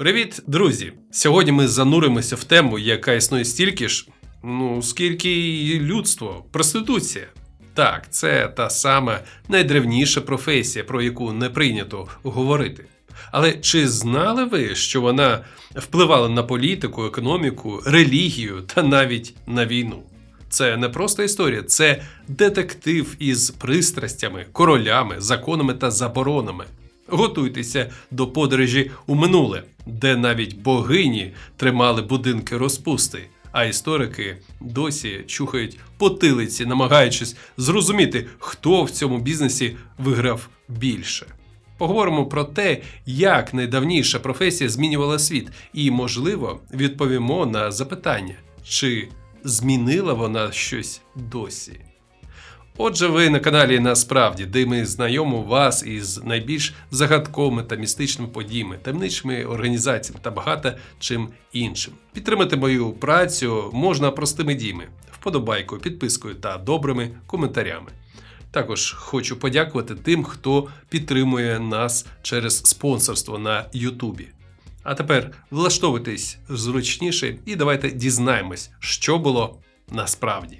Привіт, друзі! Сьогодні ми зануримося в тему, яка існує стільки ж, ну скільки і людство, проституція. Так, це та сама найдревніша професія, про яку не прийнято говорити. Але чи знали ви, що вона впливала на політику, економіку, релігію та навіть на війну? Це не просто історія, це детектив із пристрастями, королями, законами та заборонами. Готуйтеся до подорожі у минуле, де навіть богині тримали будинки розпусти, а історики досі чухають потилиці, намагаючись зрозуміти, хто в цьому бізнесі виграв більше. Поговоримо про те, як найдавніша професія змінювала світ, і, можливо, відповімо на запитання, чи змінила вона щось досі. Отже, ви на каналі Насправді, де ми знайомимо вас із найбільш загадковими та містичними подіями, таємничими організаціями та багато чим іншим. Підтримати мою працю можна простими діями, вподобайкою, підпискою та добрими коментарями. Також хочу подякувати тим, хто підтримує нас через спонсорство на Ютубі. А тепер влаштовуйтесь зручніше і давайте дізнаємось, що було насправді.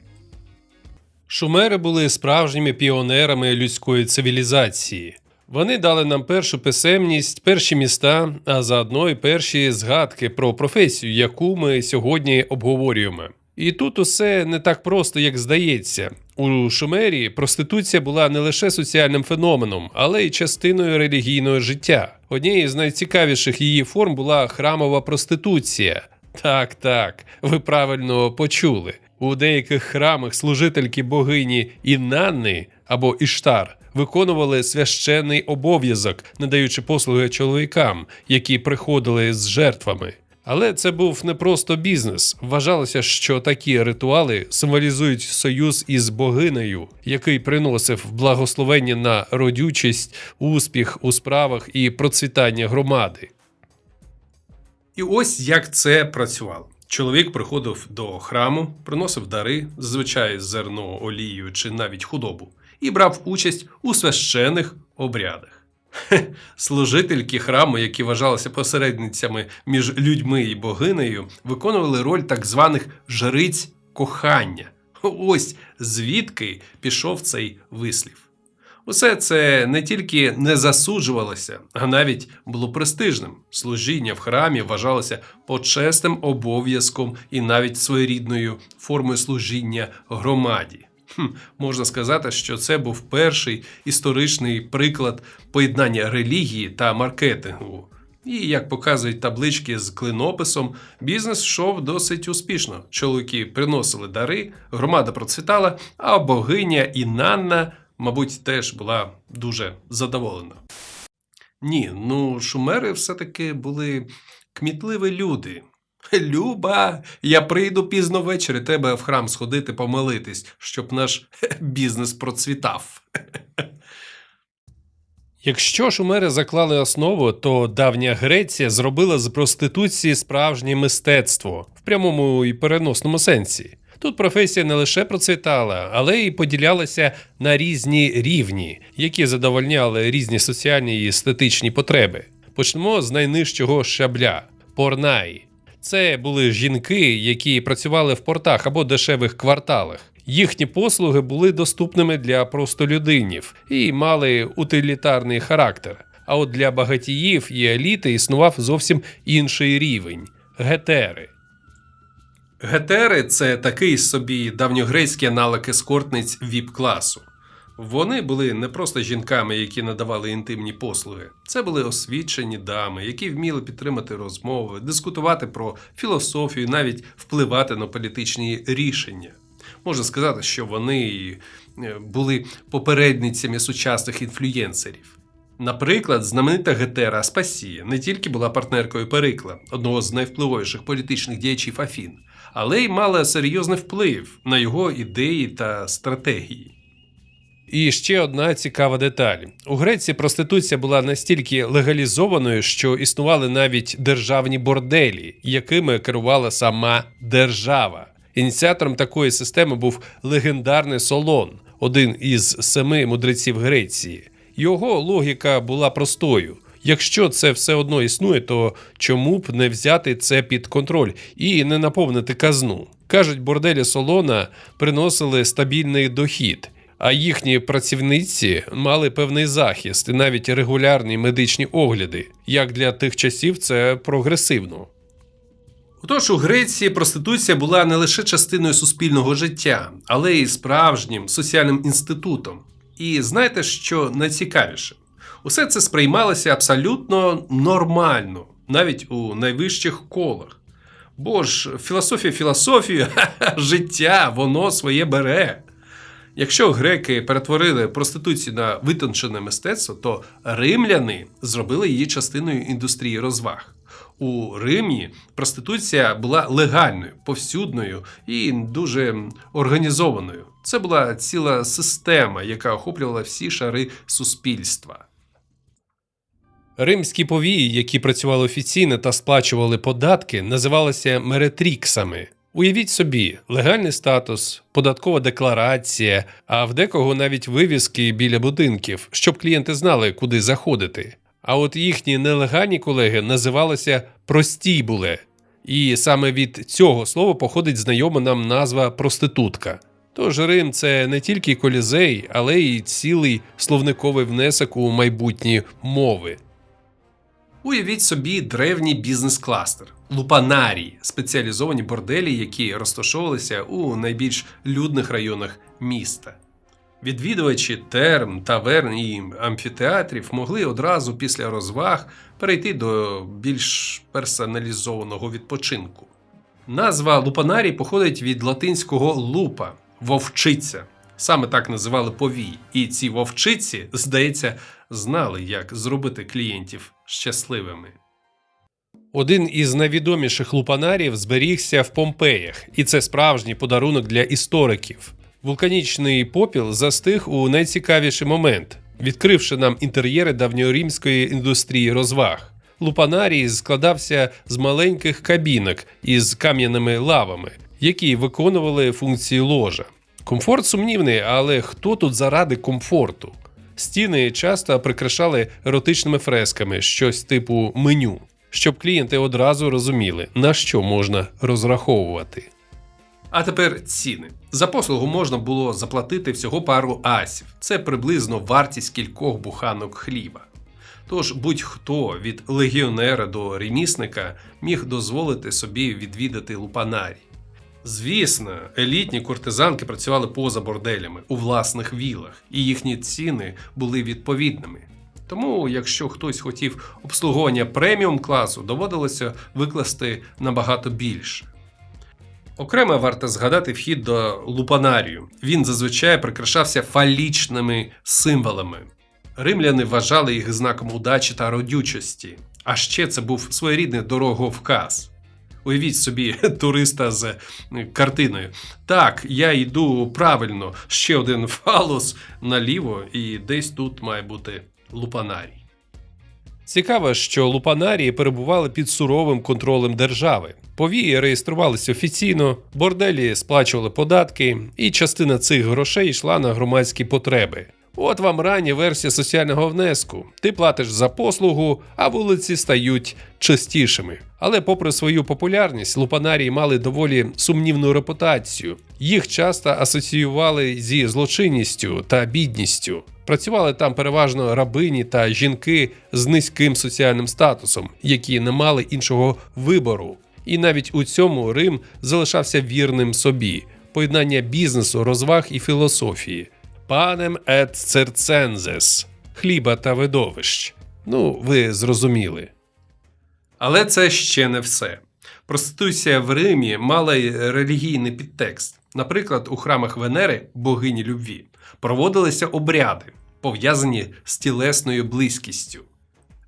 Шумери були справжніми піонерами людської цивілізації. Вони дали нам першу писемність, перші міста, а заодно й перші згадки про професію, яку ми сьогодні обговорюємо. І тут усе не так просто, як здається. У Шумері проституція була не лише соціальним феноменом, але й частиною релігійного життя. Однією з найцікавіших її форм була храмова проституція. Так, так, ви правильно почули. У деяких храмах служительки богині Інанни або Іштар виконували священний обов'язок, надаючи послуги чоловікам, які приходили з жертвами. Але це був не просто бізнес. Вважалося, що такі ритуали символізують союз із богинею, який приносив благословення на родючість, успіх у справах і процвітання громади. І ось як це працювало. Чоловік приходив до храму, приносив дари, зазвичай зерно, олію чи навіть худобу, і брав участь у священих обрядах. Служительки храму, які вважалися посередницями між людьми і богинею, виконували роль так званих жриць кохання. Ось звідки пішов цей вислів. Усе це не тільки не засуджувалося, а навіть було престижним. Служіння в храмі вважалося почесним обов'язком і навіть своєрідною формою служіння громаді. Хм, можна сказати, що це був перший історичний приклад поєднання релігії та маркетингу. І як показують таблички з клинописом, бізнес йшов досить успішно. Чоловіки приносили дари, громада процвітала, а богиня Інанна мабуть, теж була дуже задоволена. Ні, ну шумери все-таки були кмітливі люди. Люба, я прийду пізно ввечері тебе в храм сходити помолитись, щоб наш бізнес процвітав. Якщо шумери заклали основу, то давня Греція зробила з проституції справжнє мистецтво в прямому і переносному сенсі. Тут професія не лише процвітала, але й поділялася на різні рівні, які задовольняли різні соціальні і естетичні потреби. Почнемо з найнижчого шабля порнаї. Це були жінки, які працювали в портах або дешевих кварталах. Їхні послуги були доступними для простолюдинів і мали утилітарний характер. А от для багатіїв і еліти існував зовсім інший рівень гетери. Гетери це такий собі давньогрецький аналог ескортниць віп-класу. Вони були не просто жінками, які надавали інтимні послуги. Це були освічені дами, які вміли підтримати розмови, дискутувати про філософію, навіть впливати на політичні рішення. Можна сказати, що вони е, були попередницями сучасних інфлюєнсерів. Наприклад, знаменита Гетера Аспасія не тільки була партнеркою Перикла, одного з найвпливовіших політичних діячів Афін, але й мала серйозний вплив на його ідеї та стратегії. І ще одна цікава деталь: у Греції проституція була настільки легалізованою, що існували навіть державні борделі, якими керувала сама держава. Ініціатором такої системи був легендарний Солон, один із семи мудреців Греції. Його логіка була простою: Якщо це все одно існує, то чому б не взяти це під контроль і не наповнити казну? Кажуть, борделі Солона приносили стабільний дохід, а їхні працівниці мали певний захист і навіть регулярні медичні огляди. Як для тих часів це прогресивно. Отож, у Греції проституція була не лише частиною суспільного життя, але й справжнім соціальним інститутом. І знаєте, що найцікавіше? Усе це сприймалося абсолютно нормально, навіть у найвищих колах. Бо ж філософія філософію, життя, воно своє бере. Якщо греки перетворили проституцію на витончене мистецтво, то римляни зробили її частиною індустрії розваг. У Римі проституція була легальною, повсюдною і дуже організованою. Це була ціла система, яка охоплювала всі шари суспільства. Римські повії, які працювали офіційно та сплачували податки, називалися меретріксами. Уявіть собі, легальний статус, податкова декларація, а в декого навіть вивіски біля будинків, щоб клієнти знали, куди заходити. А от їхні нелегальні колеги називалися простібуле. І саме від цього слова походить знайома нам назва проститутка. Тож Рим це не тільки колізей, але й цілий словниковий внесок у майбутні мови. Уявіть собі древній бізнес-кластер лупанарії, спеціалізовані борделі, які розташовувалися у найбільш людних районах міста. Відвідувачі терм, таверн і амфітеатрів могли одразу після розваг перейти до більш персоналізованого відпочинку. Назва лупанарій походить від латинського лупа вовчиця. Саме так називали повій. І ці вовчиці, здається, знали, як зробити клієнтів щасливими. Один із найвідоміших лупанарів зберігся в Помпеях, і це справжній подарунок для істориків. Вулканічний попіл застиг у найцікавіший момент, відкривши нам інтер'єри давньоримської індустрії розваг. Лупанарій складався з маленьких кабінок із кам'яними лавами, які виконували функції ложа. Комфорт сумнівний, але хто тут заради комфорту? Стіни часто прикрашали еротичними фресками, щось типу меню, щоб клієнти одразу розуміли, на що можна розраховувати. А тепер ціни. За послугу можна було заплатити всього пару асів. Це приблизно вартість кількох буханок хліба. Тож будь-хто від легіонера до ремісника міг дозволити собі відвідати лупанарій. Звісно, елітні куртизанки працювали поза борделями у власних вілах, і їхні ціни були відповідними. Тому, якщо хтось хотів обслуговування преміум класу, доводилося викласти набагато більше. Окремо варто згадати вхід до лупанарію. Він зазвичай прикрашався фалічними символами. Римляни вважали їх знаком удачі та родючості. А ще це був своєрідний дороговказ. Уявіть собі туриста з картиною. Так, я йду правильно, ще один фалос наліво, і десь тут має бути лупанарій. Цікаво, що лупанарії перебували під суровим контролем держави. Повії реєструвалися офіційно, борделі сплачували податки, і частина цих грошей йшла на громадські потреби. От вам рання версія соціального внеску. Ти платиш за послугу, а вулиці стають чистішими. Але, попри свою популярність, лупанарії мали доволі сумнівну репутацію. Їх часто асоціювали зі злочинністю та бідністю. Працювали там переважно рабині та жінки з низьким соціальним статусом, які не мали іншого вибору. І навіть у цьому Рим залишався вірним собі поєднання бізнесу, розваг і філософії. Панем ет церцензес хліба та видовищ. Ну, ви зрозуміли. Але це ще не все. Проституція в Римі мала й релігійний підтекст. Наприклад, у храмах Венери, богині любві, проводилися обряди, пов'язані з тілесною близькістю.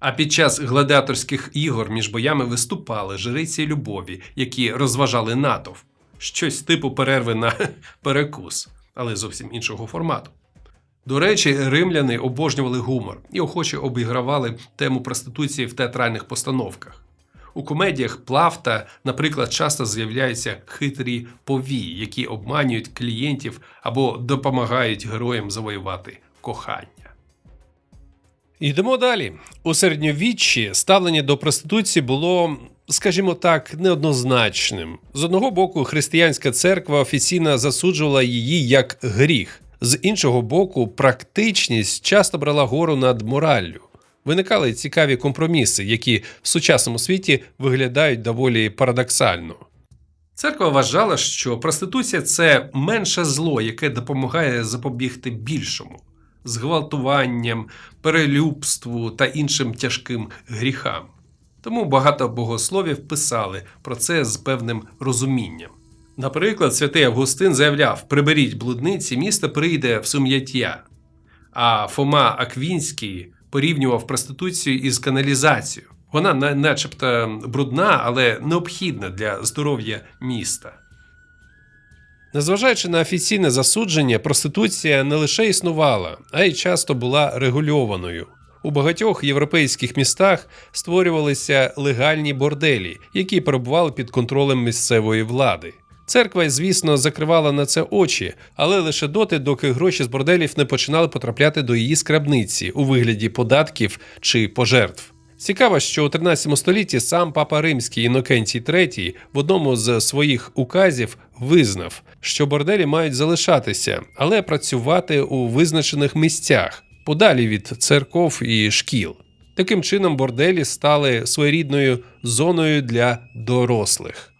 А під час гладіаторських ігор між боями виступали жриці любові, які розважали натовп, щось типу перерви на перекус, але зовсім іншого формату. До речі, римляни обожнювали гумор і охоче обігравали тему проституції в театральних постановках. У комедіях Плафта, наприклад, часто з'являються хитрі повії, які обманюють клієнтів або допомагають героям завоювати кохання. Йдемо далі. У середньовіччі ставлення до проституції було, скажімо так, неоднозначним. З одного боку, християнська церква офіційно засуджувала її як гріх, з іншого боку, практичність часто брала гору над мораллю. Виникали цікаві компроміси, які в сучасному світі виглядають доволі парадоксально. Церква вважала, що проституція це менше зло, яке допомагає запобігти більшому зґвалтуванням, перелюбству та іншим тяжким гріхам. Тому багато богословів писали про це з певним розумінням. Наприклад, святий Августин заявляв: приберіть блудниці, місто прийде в сум'яття. А Фома Аквінський порівнював проституцію із каналізацією. Вона начебто брудна, але необхідна для здоров'я міста. Незважаючи на офіційне засудження, проституція не лише існувала, а й часто була регульованою. У багатьох європейських містах створювалися легальні борделі, які перебували під контролем місцевої влади. Церква, звісно, закривала на це очі, але лише доти, доки гроші з борделів не починали потрапляти до її скрабниці у вигляді податків чи пожертв. Цікаво, що у 13 столітті сам папа Римський Інокентій III в одному з своїх указів визнав, що борделі мають залишатися, але працювати у визначених місцях, подалі від церков і шкіл. Таким чином, борделі стали своєрідною зоною для дорослих.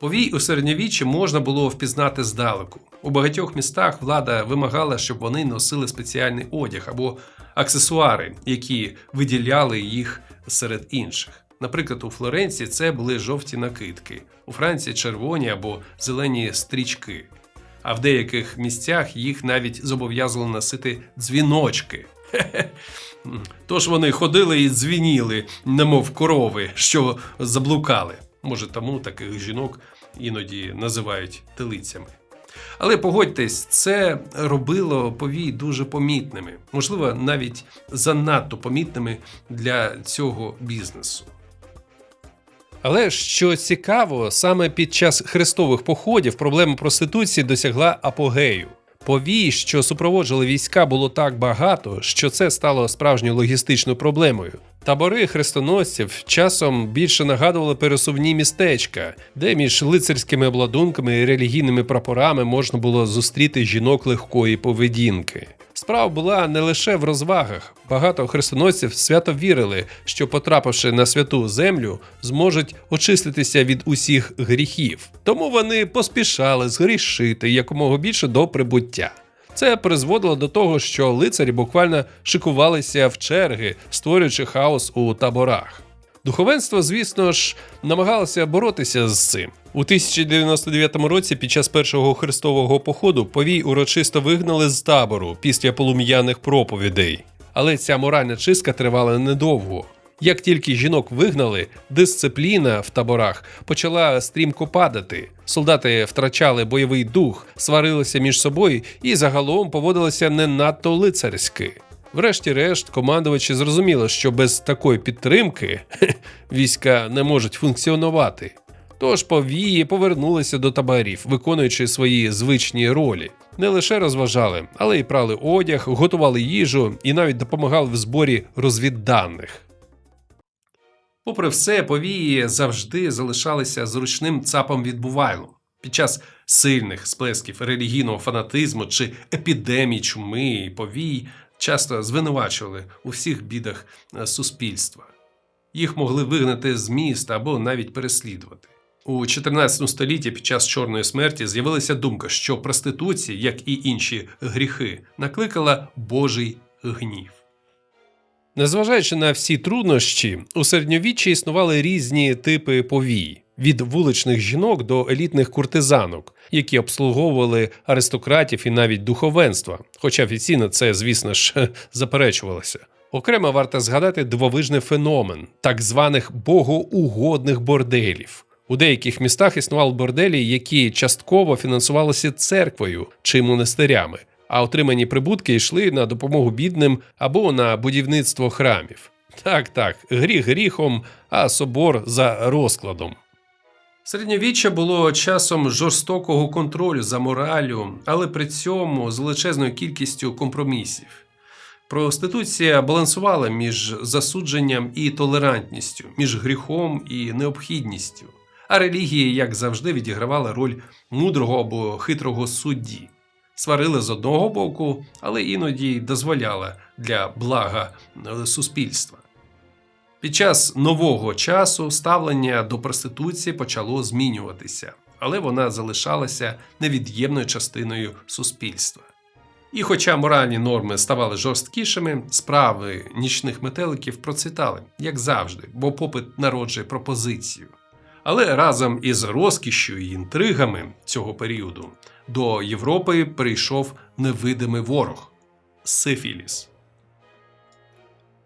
Повій у середньовіччі можна було впізнати здалеку. У багатьох містах влада вимагала, щоб вони носили спеціальний одяг або аксесуари, які виділяли їх серед інших. Наприклад, у Флоренції це були жовті накидки, у Франції червоні або зелені стрічки. А в деяких місцях їх навіть зобов'язували носити дзвіночки. Тож вони ходили і дзвініли, немов корови, що заблукали. Може, тому таких жінок іноді називають телицями. Але погодьтесь, це робило повій дуже помітними, можливо, навіть занадто помітними для цього бізнесу. Але що цікаво, саме під час хрестових походів проблема проституції досягла апогею. Повій, що супроводжували війська, було так багато, що це стало справжньою логістичною проблемою. Табори хрестоносців часом більше нагадували пересувні містечка, де між лицарськими обладунками і релігійними прапорами можна було зустріти жінок легкої поведінки. Справа була не лише в розвагах. Багато хрестоносців свято вірили, що, потрапивши на святу землю, зможуть очиститися від усіх гріхів. Тому вони поспішали згрішити якомога більше до прибуття. Це призводило до того, що лицарі буквально шикувалися в черги, створюючи хаос у таборах. Духовенство, звісно ж, намагалося боротися з цим. У 1099 році, під час першого хрестового походу, повій урочисто вигнали з табору після полум'яних проповідей. Але ця моральна чистка тривала недовго. Як тільки жінок вигнали, дисципліна в таборах почала стрімко падати. Солдати втрачали бойовий дух, сварилися між собою і загалом поводилися не надто лицарськи. Врешті-решт, командувачі зрозуміли, що без такої підтримки війська не можуть функціонувати. Тож повії повернулися до таборів, виконуючи свої звичні ролі. Не лише розважали, але й прали одяг, готували їжу і навіть допомагали в зборі розвідданих. Попри все, повії завжди залишалися зручним цапом відбувайлом. Під час сильних сплесків релігійного фанатизму чи епідемій чуми повій часто звинувачували у всіх бідах е, суспільства. Їх могли вигнати з міста або навіть переслідувати. У 14 столітті під час Чорної смерті з'явилася думка, що проституція, як і інші гріхи, накликала Божий гнів. Незважаючи на всі труднощі, у середньовіччі існували різні типи повій. Від вуличних жінок до елітних куртизанок, які обслуговували аристократів і навіть духовенства, хоча офіційно це, звісно ж, заперечувалося. Окремо варто згадати дивовижний феномен так званих богоугодних борделів. У деяких містах існували борделі, які частково фінансувалися церквою чи монастирями, а отримані прибутки йшли на допомогу бідним або на будівництво храмів. Так, так, гріх гріхом, а собор за розкладом. Середньовіччя було часом жорстокого контролю за мораллю, але при цьому з величезною кількістю компромісів. Проституція балансувала між засудженням і толерантністю, між гріхом і необхідністю. А релігія, як завжди, відігравала роль мудрого або хитрого судді. Сварили з одного боку, але іноді дозволяла для блага е, суспільства. Під час нового часу ставлення до проституції почало змінюватися, але вона залишалася невід'ємною частиною суспільства. І хоча моральні норми ставали жорсткішими, справи нічних метеликів процвітали, як завжди, бо попит народжує пропозицію. Але разом із розкішшю і інтригами цього періоду до Європи прийшов невидимий ворог сифіліс.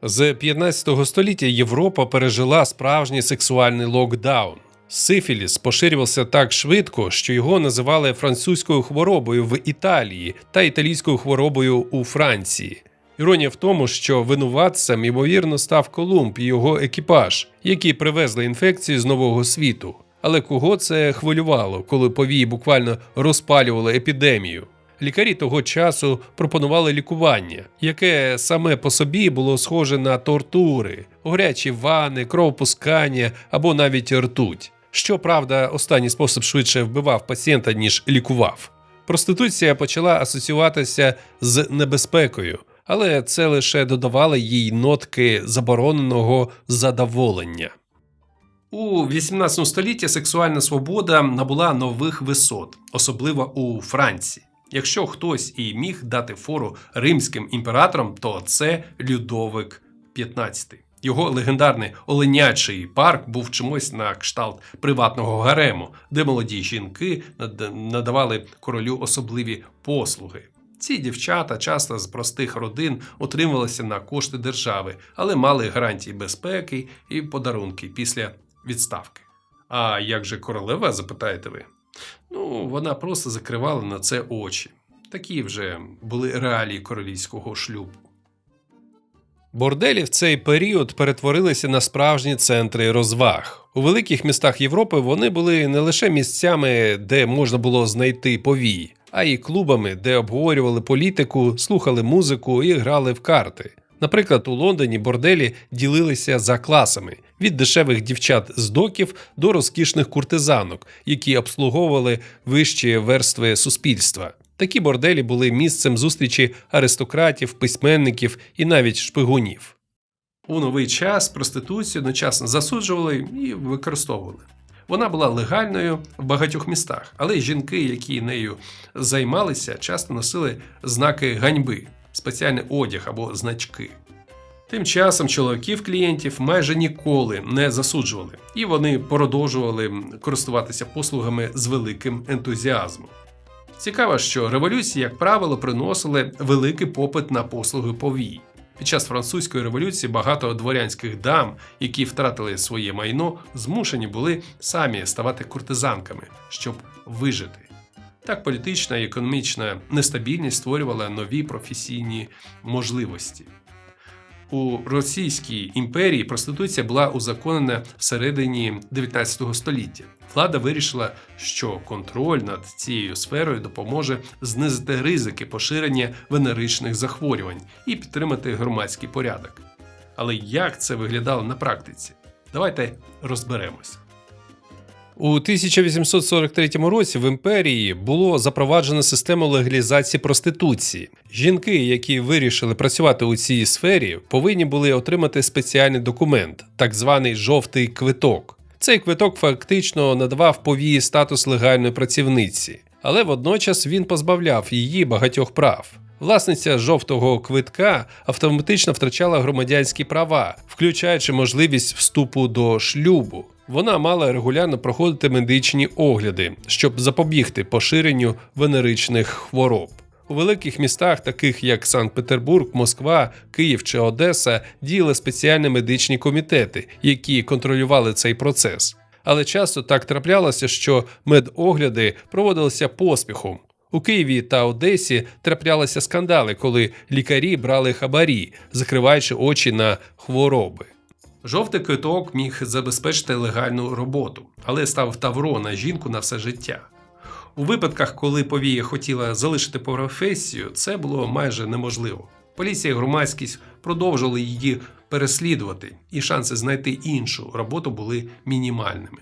З 15 століття Європа пережила справжній сексуальний локдаун. Сифіліс поширювався так швидко, що його називали французькою хворобою в Італії та італійською хворобою у Франції. Іронія в тому, що винуватцем ймовірно став Колумб і його екіпаж, які привезли інфекцію з нового світу. Але кого це хвилювало, коли повії буквально розпалювали епідемію? Лікарі того часу пропонували лікування, яке саме по собі було схоже на тортури, горячі вани, кровопускання або навіть ртуть. Щоправда, останній спосіб швидше вбивав пацієнта, ніж лікував. Проституція почала асоціюватися з небезпекою, але це лише додавало їй нотки забороненого задоволення. У 18 столітті сексуальна свобода набула нових висот, особливо у Франції. Якщо хтось і міг дати фору римським імператорам, то це Людовик XV. Його легендарний оленячий парк був чимось на кшталт приватного гарему, де молоді жінки надавали королю особливі послуги. Ці дівчата часто з простих родин отримувалися на кошти держави, але мали гарантії безпеки і подарунки після відставки. А як же королева, запитаєте ви? Ну, вона просто закривала на це очі. Такі вже були реалії королівського шлюбу. Борделі в цей період перетворилися на справжні центри розваг. У великих містах Європи вони були не лише місцями, де можна було знайти повій, а й клубами, де обговорювали політику, слухали музику і грали в карти. Наприклад, у Лондоні борделі ділилися за класами від дешевих дівчат з доків до розкішних куртизанок, які обслуговували вищі верстви суспільства. Такі борделі були місцем зустрічі аристократів, письменників і навіть шпигунів. У новий час проституцію одночасно засуджували і використовували. Вона була легальною в багатьох містах, але жінки, які нею займалися, часто носили знаки ганьби, спеціальний одяг або значки. Тим часом чоловіків клієнтів майже ніколи не засуджували, і вони продовжували користуватися послугами з великим ентузіазмом. Цікаво, що революції, як правило, приносили великий попит на послуги повій. Під час французької революції багато дворянських дам, які втратили своє майно, змушені були самі ставати куртизанками, щоб вижити. Так політична і економічна нестабільність створювала нові професійні можливості. У Російській імперії проституція була узаконена всередині 19 століття. Влада вирішила, що контроль над цією сферою допоможе знизити ризики поширення венеричних захворювань і підтримати громадський порядок. Але як це виглядало на практиці? Давайте розберемося. У 1843 році в імперії було запроваджено систему легалізації проституції. Жінки, які вирішили працювати у цій сфері, повинні були отримати спеціальний документ, так званий жовтий квиток. Цей квиток фактично надавав повії статус легальної працівниці, але водночас він позбавляв її багатьох прав. Власниця жовтого квитка автоматично втрачала громадянські права, включаючи можливість вступу до шлюбу. Вона мала регулярно проходити медичні огляди, щоб запобігти поширенню венеричних хвороб. У великих містах, таких як Санкт-Петербург, Москва, Київ чи Одеса, діяли спеціальні медичні комітети, які контролювали цей процес. Але часто так траплялося, що медогляди проводилися поспіхом. У Києві та Одесі траплялися скандали, коли лікарі брали хабарі, закриваючи очі на хвороби. Жовтий квиток міг забезпечити легальну роботу, але став тавро на жінку на все життя. У випадках, коли повія хотіла залишити професію, це було майже неможливо. Поліція і громадськість продовжували її переслідувати, і шанси знайти іншу роботу були мінімальними.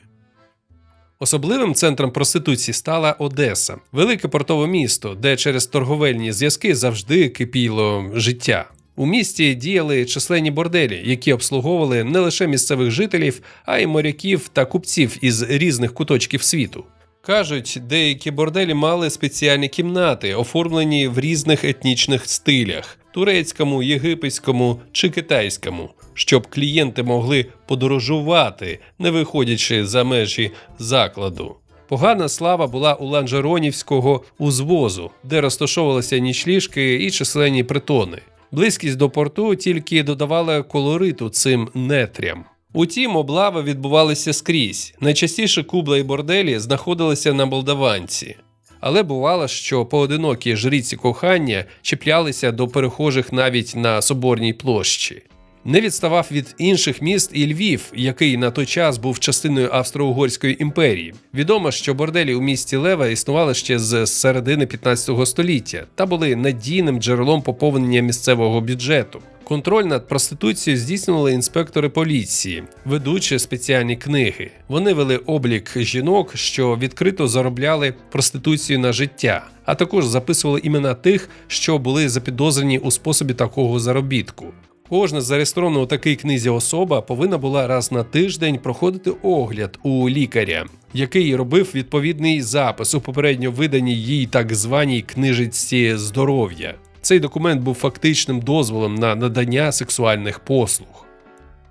Особливим центром проституції стала Одеса, велике портове місто, де через торговельні зв'язки завжди кипіло життя. У місті діяли численні борделі, які обслуговували не лише місцевих жителів, а й моряків та купців із різних куточків світу. Кажуть, деякі борделі мали спеціальні кімнати, оформлені в різних етнічних стилях турецькому, єгипетському чи китайському, щоб клієнти могли подорожувати, не виходячи за межі закладу. Погана слава була у Ланжеронівського узвозу, де розташовувалися нічліжки і численні притони. Близькість до порту тільки додавала колориту цим нетрям. Утім, облави відбувалися скрізь. Найчастіше кубла і борделі знаходилися на Молдаванці. Але бувало, що поодинокі жриці кохання чіплялися до перехожих навіть на соборній площі. Не відставав від інших міст і Львів, який на той час був частиною Австро-Угорської імперії. Відомо, що борделі у місті Лева існували ще з середини 15 століття та були надійним джерелом поповнення місцевого бюджету. Контроль над проституцією здійснювали інспектори поліції, ведучи спеціальні книги. Вони вели облік жінок, що відкрито заробляли проституцію на життя, а також записували імена тих, що були запідозрені у способі такого заробітку. Кожна зареєстрована у такій книзі особа повинна була раз на тиждень проходити огляд у лікаря, який робив відповідний запис у попередньо виданій їй так званій книжечці здоров'я. Цей документ був фактичним дозволом на надання сексуальних послуг.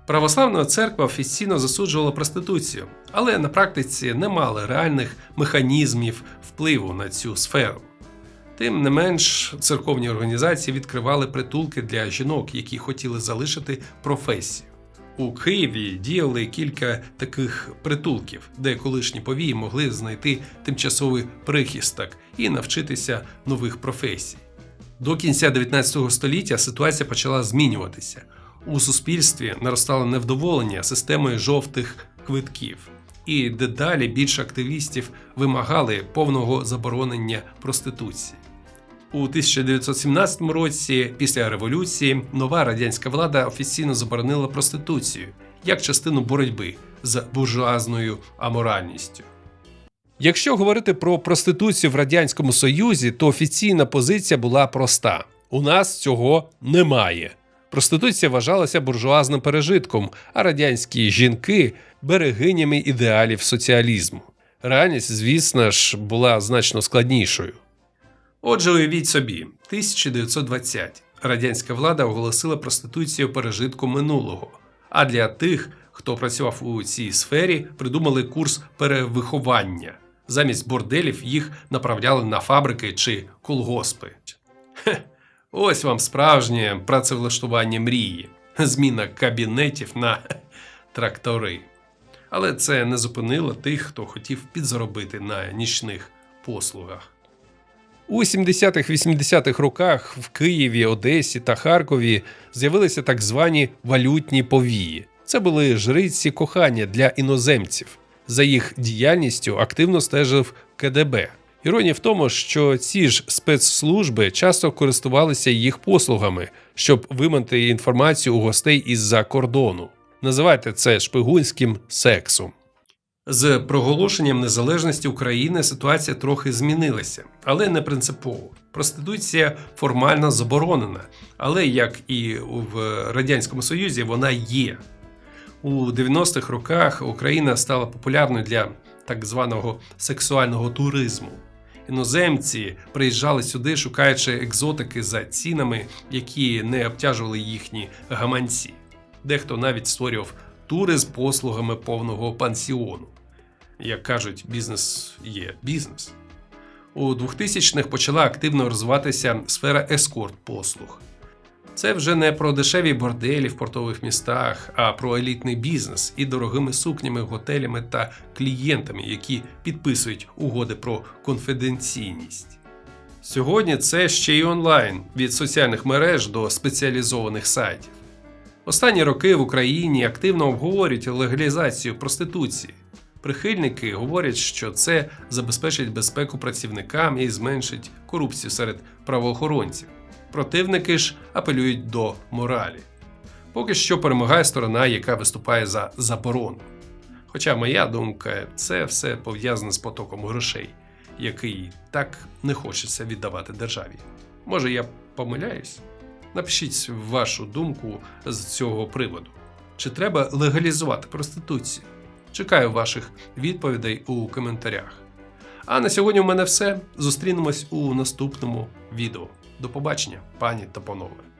Православна церква офіційно засуджувала проституцію, але на практиці не мали реальних механізмів впливу на цю сферу. Тим не менш, церковні організації відкривали притулки для жінок, які хотіли залишити професію. У Києві діяли кілька таких притулків, де колишні повії могли знайти тимчасовий прихисток і навчитися нових професій. До кінця 19 століття ситуація почала змінюватися. У суспільстві наростало невдоволення системою жовтих квитків, і дедалі більше активістів вимагали повного заборонення проституції. У 1917 році, після революції, нова радянська влада офіційно заборонила проституцію як частину боротьби з буржуазною аморальністю. Якщо говорити про проституцію в радянському союзі, то офіційна позиція була проста: у нас цього немає. Проституція вважалася буржуазним пережитком, а радянські жінки берегинями ідеалів соціалізму. Реальність, звісно ж, була значно складнішою. Отже, уявіть собі, 1920 радянська влада оголосила проституцію пережитку минулого. А для тих, хто працював у цій сфері, придумали курс перевиховання. Замість борделів їх направляли на фабрики чи колгоспи. Хе, ось вам справжнє працевлаштування мрії, зміна кабінетів на трактори. Але це не зупинило тих, хто хотів підзаробити на нічних послугах. У 70-х-80-х роках в Києві, Одесі та Харкові з'явилися так звані валютні повії. Це були жриці кохання для іноземців. За їх діяльністю активно стежив КДБ. Іронія в тому, що ці ж спецслужби часто користувалися їх послугами, щоб виманити інформацію у гостей із-за кордону. Називайте це шпигунським сексом. З проголошенням незалежності України ситуація трохи змінилася, але не принципово. Проституція формально заборонена, але як і в Радянському Союзі, вона є. У 90-х роках Україна стала популярною для так званого сексуального туризму. Іноземці приїжджали сюди, шукаючи екзотики за цінами, які не обтяжували їхні гаманці. Дехто навіть створював тури з послугами повного пансіону. Як кажуть, бізнес є бізнес. У 2000-х почала активно розвиватися сфера ескорт-послуг. Це вже не про дешеві борделі в портових містах, а про елітний бізнес і дорогими сукнями, готелями та клієнтами, які підписують угоди про конфіденційність. Сьогодні це ще й онлайн від соціальних мереж до спеціалізованих сайтів. Останні роки в Україні активно обговорюють легалізацію проституції. Прихильники говорять, що це забезпечить безпеку працівникам і зменшить корупцію серед правоохоронців. Противники ж апелюють до моралі. Поки що перемагає сторона, яка виступає за заборону. Хоча моя думка, це все пов'язане з потоком грошей, який так не хочеться віддавати державі. Може, я помиляюсь? Напишіть вашу думку з цього приводу. Чи треба легалізувати проституцію? Чекаю ваших відповідей у коментарях. А на сьогодні у мене все. Зустрінемось у наступному відео. До побачення, пані та панове.